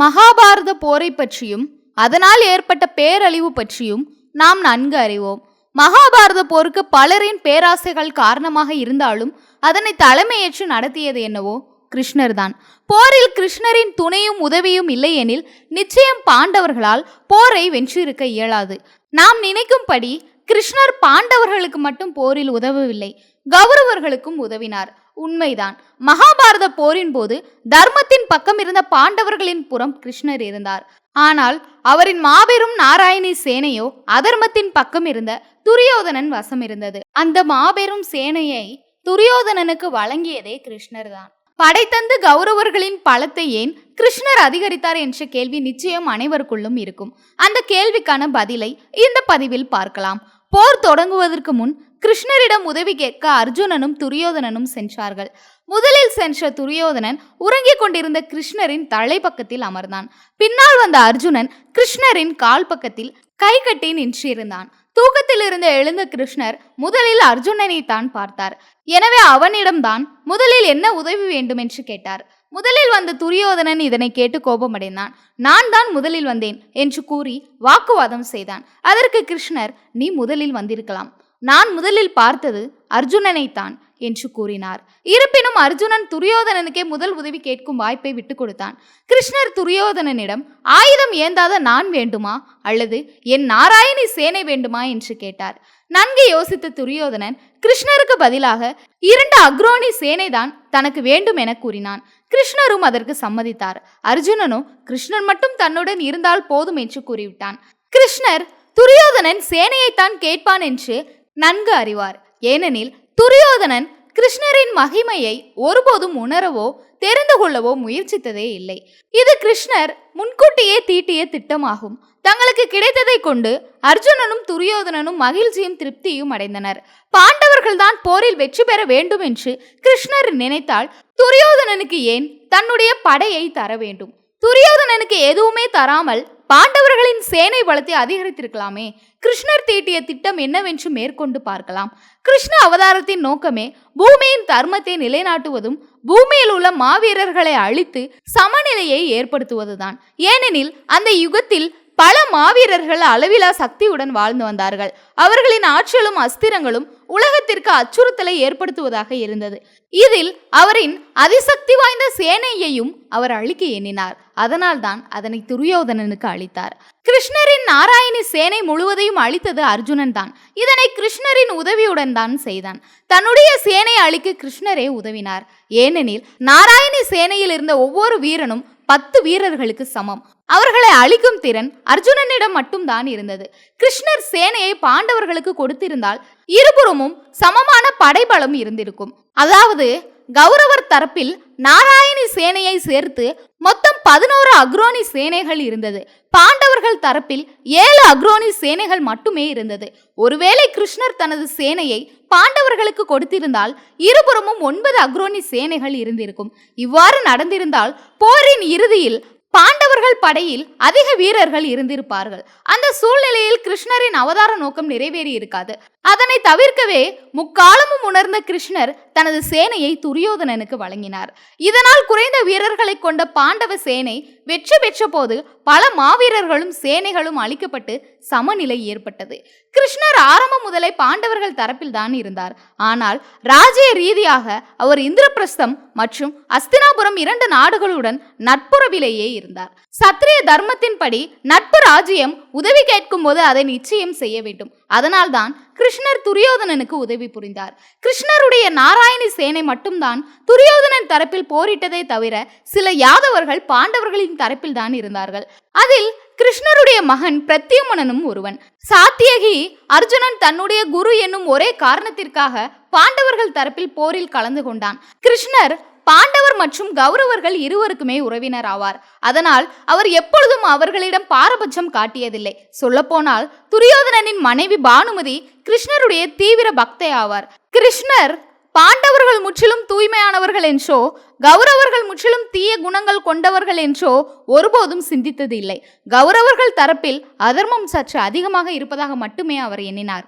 மகாபாரத போரை பற்றியும் அதனால் ஏற்பட்ட பேரழிவு பற்றியும் நாம் நன்கு அறிவோம். மகாபாரத போருக்கு பலரின் பேராசைகள் காரணமாக இருந்தாலும் அதனை தலைமையேற்று நடத்தியது என்னவோ கிருஷ்ணர் தான் போரில் கிருஷ்ணரின் துணையும் உதவியும் இல்லையெனில் நிச்சயம் பாண்டவர்களால் போரை வென்றிருக்க இயலாது. நாம் நினைக்கும்படி கிருஷ்ணர் பாண்டவர்களுக்கு மட்டும் போரில் உதவவில்லை கௌரவர்களுக்கும் உதவினார். உண்மைதான். மகாபாரத போரின் போது தர்மத்தின் பக்கம் இருந்த பாண்டவர்களின் புறம் கிருஷ்ணர் இருந்தார். ஆனால் அவரின் மாபெரும் நாராயணி சேனையோ அதர்மத்தின் பக்கம் இருந்த துரியோதனன் வசம் இருந்தது. அந்த மாபெரும் சேனையை துரியோதனனுக்கு வழங்கியதே கிருஷ்ணர் தான் படைத்தந்து கௌரவர்களின் பலத்தை ஏன் கிருஷ்ணர் அதிகரித்தார் என்ற கேள்வி நிச்சயம் அனைவருக்குள்ளும் இருக்கும். அந்த கேள்விக்கான பதிலை இந்த பதிவில் பார்க்கலாம். போர் தொடங்குவதற்கு முன் கிருஷ்ணரிடம் உதவி கேட்க அர்ஜுனனும் துரியோதனனும் சென்றார்கள். முதலில் சென்ற துரியோதனன் உறங்கிக் கொண்டிருந்த கிருஷ்ணரின் தலைப்பக்கத்தில் அமர்ந்தான். பின்னால் வந்த அர்ஜுனன் கிருஷ்ணரின் கால் பக்கத்தில் கை கட்டி நின்றிருந்தான். தூக்கத்தில் இருந்து எழுந்த கிருஷ்ணர் முதலில் அர்ஜுனனை தான் பார்த்தார். எனவே அவனிடம்தான் முதலில் என்ன உதவி வேண்டும்? என்று கேட்டார். முதலில் வந்த துரியோதனன் இதனை கேட்டு கோபமடைந்தான். நான் தான் முதலில் வந்தேன் என்று கூறி வாக்குவாதம் செய்தான். அதற்கு கிருஷ்ணர் நீ முதலில் வந்திருக்கலாம். நான் முதலில் பார்த்தது அர்ஜுனனைத்தான். என்று கூறினார். இருப்பினும் அர்ஜுனன் துரியோதனனுக்கே முதல் உதவி கேட்கும் வாய்ப்பை விட்டு கொடுத்தான். கிருஷ்ணர் துரியோதனனிடம் ஆயுதம் ஏந்தாத நான் வேண்டுமா? அல்லது என் நாராயணி சேனை வேண்டுமா? என்று கேட்டார். நன்கு யோசித்த துரியோதனன் கிருஷ்ணருக்கு பதிலாக இரண்டு அக்ரோணி சேனைதான் தனக்கு வேண்டும் என கூறினான். கிருஷ்ணரும் அதற்கு சம்மதித்தார். அர்ஜுனனும் கிருஷ்ணன் மட்டும் தன்னுடன் இருந்தால் போதும் என்று கூறிவிட்டான். கிருஷ்ணர் துரியோதனன் சேனையைத்தான் கேட்பான் என்று நன்கு அறிவார். ஏனெனில் துரியோதனன் கிருஷ்ணரின் மகிமையை ஒருபோதும் உணரவோ தெரிந்து கொள்ளவோ முயற்சித்ததே இல்லை. இது கிருஷ்ணர் முன்கூட்டியே தீட்டிய திட்டமாகும். தங்களுக்கு கிடைத்ததை கொண்டு அர்ஜுனனும் துரியோதனனும் மகிழ்ச்சியும் திருப்தியும் அடைந்தனர். பாண்டவர்கள்தான் போரில் வெற்றி பெற வேண்டும் என்று கிருஷ்ணர் நினைத்தால் துரியோதனனுக்கு ஏன் தன்னுடைய படையை தர வேண்டும்? துரியோதனனுக்கு எதுவுமே தராமல் பாண்டவர்களின் சேனை பலத்தை அதிகரித்திருக்கலாமே. கிருஷ்ணர் தீட்டிய திட்டம் என்னவென்று மேற்கொண்டு பார்க்கலாம். கிருஷ்ண அவதாரத்தின் நோக்கமே பூமியின் தர்மத்தை நிலைநாட்டுவதும் பூமியில் உள்ள மாவீரர்களை அழித்து சமநிலையை ஏற்படுத்துவதுதான். ஏனெனில் அந்த யுகத்தில் பல மாவீரர்கள் அளவிலா சக்தியுடன் வாழ்ந்து வந்தார்கள். அவர்களின் ஆற்றலும் அஸ்திரங்களும் உலகத்திற்கு அச்சுறுத்தலை ஏற்படுத்துவதாக இருந்தது. இதில் அவரின் அதிசக்தி வாய்ந்த சேனையையும் அவர் அழிக்க எண்ணினார். அதனால்தான் அதனை துரியோதனனுக்கு அளித்தார். கிருஷ்ணரின் நாராயணி சேனை முழுவதையும் அழித்தது அர்ஜுனன் தான். இதனை கிருஷ்ணரின் உதவியுடன் தான் செய்தான். தன்னுடைய சேனை அழிக்க கிருஷ்ணரே உதவினார். ஏனெனில் நாராயணி சேனையில் இருந்த ஒவ்வொரு வீரனும் பத்து வீரர்களுக்கு சமம். அவர்களை அழிக்கும் திறன் அர்ஜுனனிடம் மட்டும்தான் இருந்தது. கிருஷ்ணர் சேனையை பாண்டவர்களுக்கு கொடுத்திருந்தால் இருபுறமும் சமமான படைபலம் இருந்திருக்கும். அதாவது கௌரவர் தரப்பில் நாராயணி சேனையை சேர்த்து மொத்த பதினோரு அக்ரோனி சேனைகள் இருந்தது. பாண்டவர்கள் தரப்பில் ஏழு அக்ரோனி சேனைகள் மட்டுமே இருந்தது. ஒருவேளை கிருஷ்ணர் தனது சேனையை பாண்டவர்களுக்கு கொடுத்திருந்தால் இருபுறமும் ஒன்பது அக்ரோனி சேனைகள் இருந்திருக்கும். இவ்வாறு நடந்திருந்தால் போரின் இறுதியில் பாண்டவர்கள் படையில் அதிக வீரர்கள் இருந்திருப்பார்கள். அந்த சூழ்நிலையில் கிருஷ்ணரின் அவதார நோக்கம் நிறைவேறி இருக்காது. அதனை தவிர்க்கவே முக்காலமும் உணர்ந்த கிருஷ்ணர் தனது சேனையை துரியோதனனுக்கு வழங்கினார். இதனால் குறைந்த வீரர்களை கொண்ட பாண்டவ சேனை வெற்றி பெற்ற போது பல மாவீரர்களும் சேனைகளும் அழிக்கப்பட்டு சமநிலை ஏற்பட்டது. கிருஷ்ணர் ஆரம்பம் முதலே பாண்டவர்கள் தரப்பில் தான் இருந்தார். ஆனால் ராஜ்ய ரீதியாக அவர் இந்திரபிரஸ்தம் மற்றும் அஸ்தினாபுரம் இரண்டு நாடுகளுடன் நட்புறவிலேயே இருந்தார் சத்திரிய தர்மத்தின்படி நட்பு ராஜ்யம் உதவி கேட்கும் போது அதை நிச்சயம் செய்ய வேண்டும். அதனால்தான் கிருஷ்ணர் துரியோதனனுக்கு உதவி புரிந்தார். கிருஷ்ணருடைய நாராயணி சேனை மட்டும்தான் துரியோதனன் தரப்பில் போரிட்டதை தவிர சில யாதவர்கள் பாண்டவர்களின் தரப்பில் தான் இருந்தார்கள். அதில் கிருஷ்ணருடைய மகன் பிரத்யுமனனும் ஒருவன். சாத்தியகி அர்ஜுனன் தன்னுடைய குரு என்னும் ஒரே காரணத்திற்காக பாண்டவர்கள் தரப்பில் போரில் கலந்து கொண்டான். கிருஷ்ணர் பாண்டவர் மற்றும் கௌரவர்கள் இருவருக்குமே உறவினர் ஆவார். அதனால் அவர் எப்பொழுதும் அவர்களிடம் பாரபட்சம் காட்டியதில்லை. சொல்லப்போனால் துரியோதனனின் மனைவி பானுமதி கிருஷ்ணருடைய தீவிர பக்தை ஆவார். கிருஷ்ணர் பாண்டவர்கள் முற்றிலும் தூய்மையானவர்கள் என்றோ கௌரவர்கள் முற்றிலும் தீய குணங்கள் கொண்டவர்கள் என்றோ ஒருபோதும் சிந்தித்தது இல்லை கௌரவர்கள் தரப்பில் அதர்மம் சற்று அதிகமாக இருப்பதாக மட்டுமே அவர் எண்ணினார்.